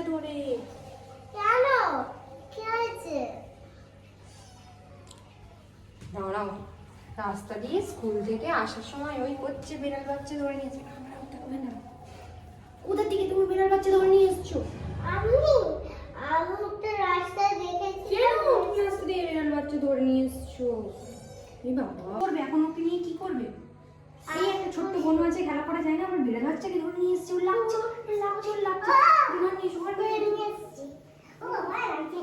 বাচ্চা ধরে। কেন? কি হয়েছে? দাঁড়াও রাস্তা দিয়ে স্কুল থেকে আসার সময় ওই করছে বেড়াল বাচ্চা ধরে নিয়েছে। আমরা ওটা হবে না কোথা থেকে তুমি বেড়াল বাচ্চা ধরে নিয়ে এসছো? আমি আমি তো রাস্তায় দেখেছি। কেন তুমি রাস্তা দিয়ে বেড়াল বাচ্চা ধরে নিয়ে এসছো? এই বাবা। করবে এখন ওকে নিয়ে কি করবে? এই একটা ছোট্ট বোন আছে খেলা করা যায় না আমার বেড়াল বাচ্চাকে ধরে নিয়ে এসছে ওর লাগছে ওর লাগছে ওর লাগছে তোমার নিয়ে সবার ধরে নিয়ে এসেছি। ও বাবা লাগছে।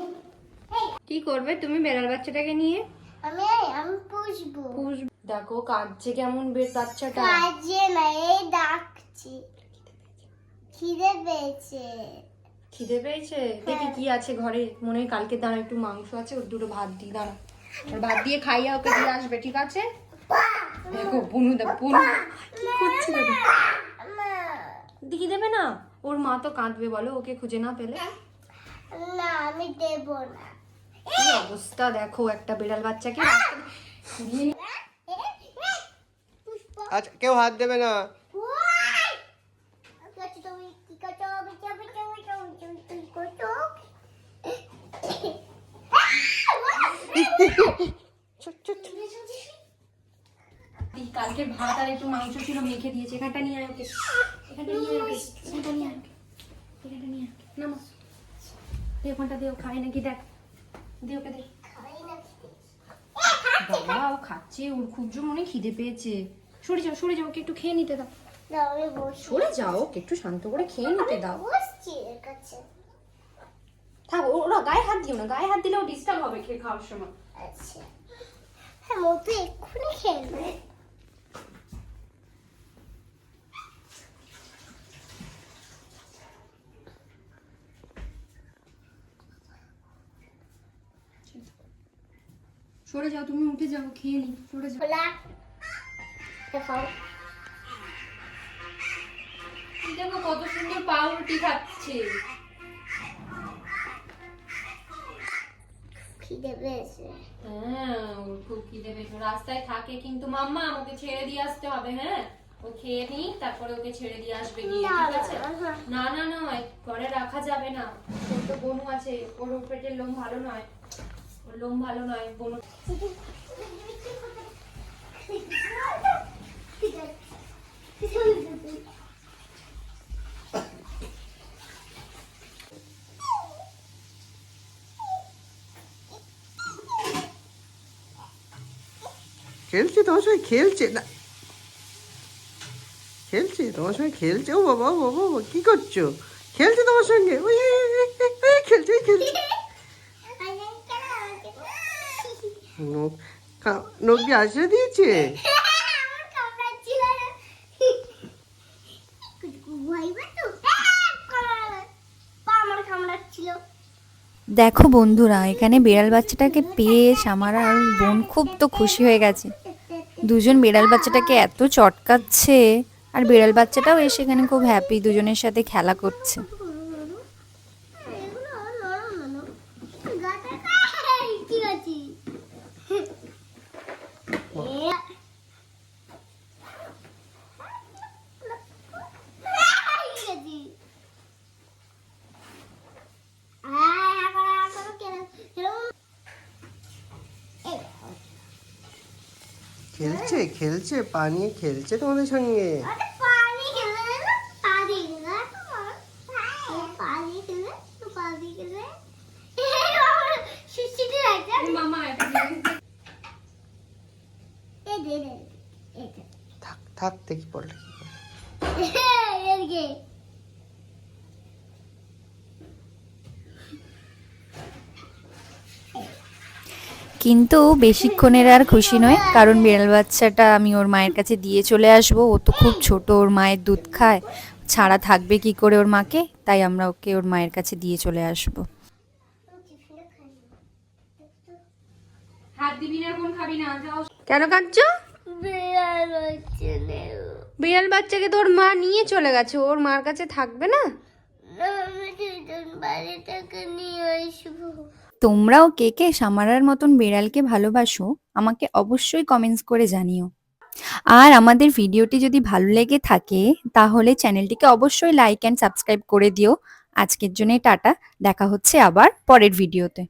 এই। কি করবে তুমি বেড়াল বাচ্চাটাকে নিয়ে? আমি আমি পুষবো। পুষ দেখো কাঁদছে কেমন বে- বাচ্চাটা। কাজে না এই ডাকছি। খিদে পেয়েছে। খিদে পেয়েছে? দেখি কি আছে ঘরে। মনে হয় কালকে দাঁড়া একটু মাংস আছে ওর দুটো ভাত দিয়ে দাঁড়া ভাত দিয়ে খাইয়ে ওকে দিয়ে আসবে ঠিক আছে? দেখো বুনু দেখ বুনু কি করছে দেখো। দেবে না? ওর মা তো কাঁদবে বলো ওকে খুঁজে না পেলে? না আমি দেব না। কি অবস্থা দেখো একটা বিড়াল বাচ্চাকে আচ্ছা কেউ হাত দেবে না। ওই! কি করছ তুমি? কি করছ? বিচো, বিচো, বিচো, বিচো, বিচো, কি করছ? এই কালকে ভাত আর একটু মাংস ছিল মেখে দিয়েছে। এখানটা নিয়ে আয় ওকে। এখানটা নিয়ে আয় ওকে। এখানটা নিয়ে আয়। এখানটা নিয়ে আয়। নামো। দে ওখানটা দে ও খায় নাকি দেখ। দে ওকে দে। বাবা ও খাচ্ছে। ওর খুব মনে খিদে পেয়েছে। সরে যাও সরে যাও ওকে একটু খেয়ে নিতে দাও। সরে যাও ওকে একটু শান্ত করে খেয়ে নিতে দাও। থাক ও- ওরা গায়ে হাত দিও না। গায়ে হাত দিলে ও ডিস্টার্ব হবে খেয়ে খাওয়ার সময়। আচ্ছা। হ্যাঁ, মধু এক্ষুনি খেয়ে সরে যাও তুমি উঠে যাও খেয়ে নি সরে যাও। দেখো কত সুন্দর পাউরুটি খাচ্ছে। হ্যাঁ ওর খুব খিদে পেয়েছে। রাস্তায় থাকে কিন্তু মাম্মা ওকে ছেড়ে দিয়ে আসতে হবে হ্যাঁ? ও খেয়ে নি তারপরে ওকে ছেড়ে দিয়ে আসবে গিয়ে না, ঠিক আছে? না, নয় ঘরে রাখা যাবে না। ওর তো বনু আছে ওর পেটের লোম ভালো নয়। লোম ভালো নয় বনু খেলছে, তোমার সঙ্গে খেলছে, না। খেলছে, তোমার সঙ্গে খেলছে। ও বাবা বাবা কি করছ? খেলছে তোমার সঙ্গে? ওই খেলছে খেলছে। দিয়েছে। দেখো বন্ধুরা, এখানে বিড়াল বাচ্চাটাকে পেয়ে আমার আর বোন খুব তো খুশি হয়ে গেছে দুজন বিড়াল বাচ্চাটাকে এত চটকাচ্ছে, আর বিড়াল বাচ্চাটাও এসে এখানে খুব হ্যাপি দুজনের সাথে খেলা করছে এগুলো নরম নরম। গাটা এই, কি আছে? এ, এই, কি আছে? আয়, এখন আর কোনো কেরম- কেরম- এই, খেলছে খেলছে পা নিয়ে খেলছে তোমাদের সঙ্গে আরে পানি খেলে না, পা দিয়ে খেলে, তোমার। এই পা দিয়ে খেলে, তো পা দিয়ে খেলে। এই বাবা, সুস্থিতে লাগছে। মামা এটা জিনিস খেলছে পানি খেলছে তোমাদের সঙ্গে। থাক থাক দেখি পড়লে কি করে। এই, এদিকে। কিন্তু বেশিক্ষণের আর খুশি নয় কারণ বিড়াল বাচ্চাটা আমি ওর মায়ের কাছে দিয়ে চলে আসব। ও তো খুব ছোট ওর মায়ের দুধ খায়। ছাড়া থাকবে কি করে ওর মাকে? তাই আমরা ওকে ওর মায়ের কাছে দিয়ে চলে আসব। কোন খাবি না যাও। কেন কাঁদছো? বিড়াল বাচ্চাকে তোর মা নিয়ে চলে গেছে ওর মার কাছে থাকবে না? আমি বাড়ি থেকে নিয়ে আসব। তোমরাও কে কে সামারার মতন বিড়ালকে ভালোবাসো, আমাকে অবশ্যই কমেন্টস করে জানিও। আর আমাদের ভিডিওটি যদি ভালো লেগে থাকে, তাহলে চ্যানেলটিকে অবশ্যই লাইক অ্যান্ড সাবস্ক্রাইব করে দিও। আজকের জন্য টাটা, দেখা হচ্ছে আবার পরের ভিডিওতে।